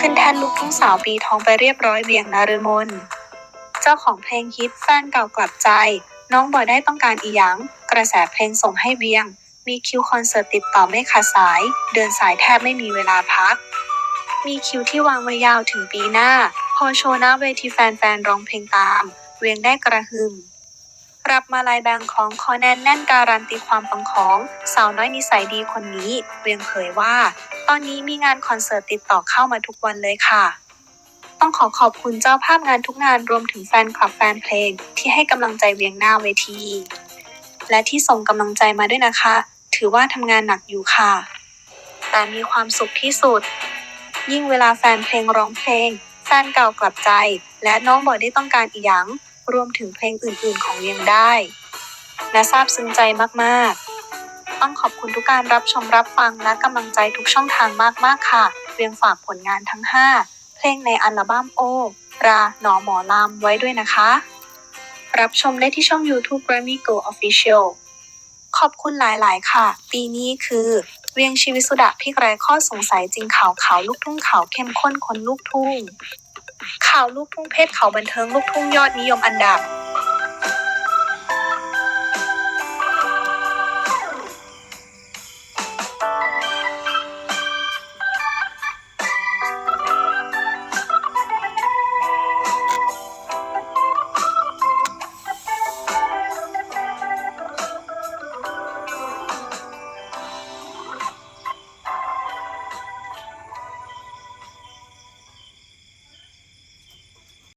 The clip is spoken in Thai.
ขึ้นแท่นลูกทุ่งสาวปีทองไปเรียบร้อยเวียงนารมน เจ้าของเพลงฮิตแฟนเก่ากลับใจ น้องบอยได้ต้องการอีหยัง กระแสเพลงส่งให้เวียง มีคิวคอนเสิร์ตติดต่อไม่ขาดสาย เดินสายแทบไม่มีเวลาพัก มีคิวที่วางไว้ยาวถึงปีหน้า พอโชว์หน้าเวทีแฟนๆร้องเพลงตาม เวียงได้กระหึ่มรับมาลายแบงของคอแนนแน่นการันตีความปังของ สาวน้อยนิสัยดีคนนี้ เวียงเผยว่า ตอนนี้มีงานคอนเสิร์ตติดต่อเข้ามาทุกวันเลยค่ะ ต้องขอขอบคุณเจ้าภาพงานทุกงานรวมถึงแฟนคลับแฟนเพลง ที่ให้กำลังใจเวียงหน้าเวที และที่ส่งกำลังใจมาด้วยนะคะ ถือว่าทำงานหนักอยู่ค่ะ แต่มีความสุขที่สุด ยิ่งเวลาแฟนเพลงร้องเพลง แฟนเก่ากลับใจ และน้องบอยได้ต้องการอีหยังรวมถึงเพลงอื่นๆ ของเวียงได้และซาบซึ้งใจมากๆ ต้องขอบคุณทุกการรับชมรับฟังและกำลังใจทุกช่องทางมากๆค่ะเวียงฝากผลงานทั้ง 5 เพลงในอัลบั้มโอราหนอหมอลำไว้ด้วยนะคะ รับชมได้ที่ช่อง YouTube Grammy Go Official ขอบคุณหลาย ๆ ค่ะ ปีนี้คือเวียงชีวิตสุดะพี่ไรข้อสงสัยจริงข่าวข่าวลูกทุ่งข่าวเข้มข้นคนลูกทุ่ง ข่าวลูกทุ่งเพศข่าวบันเทิงลูกทุ่งยอดนิยมอันดับ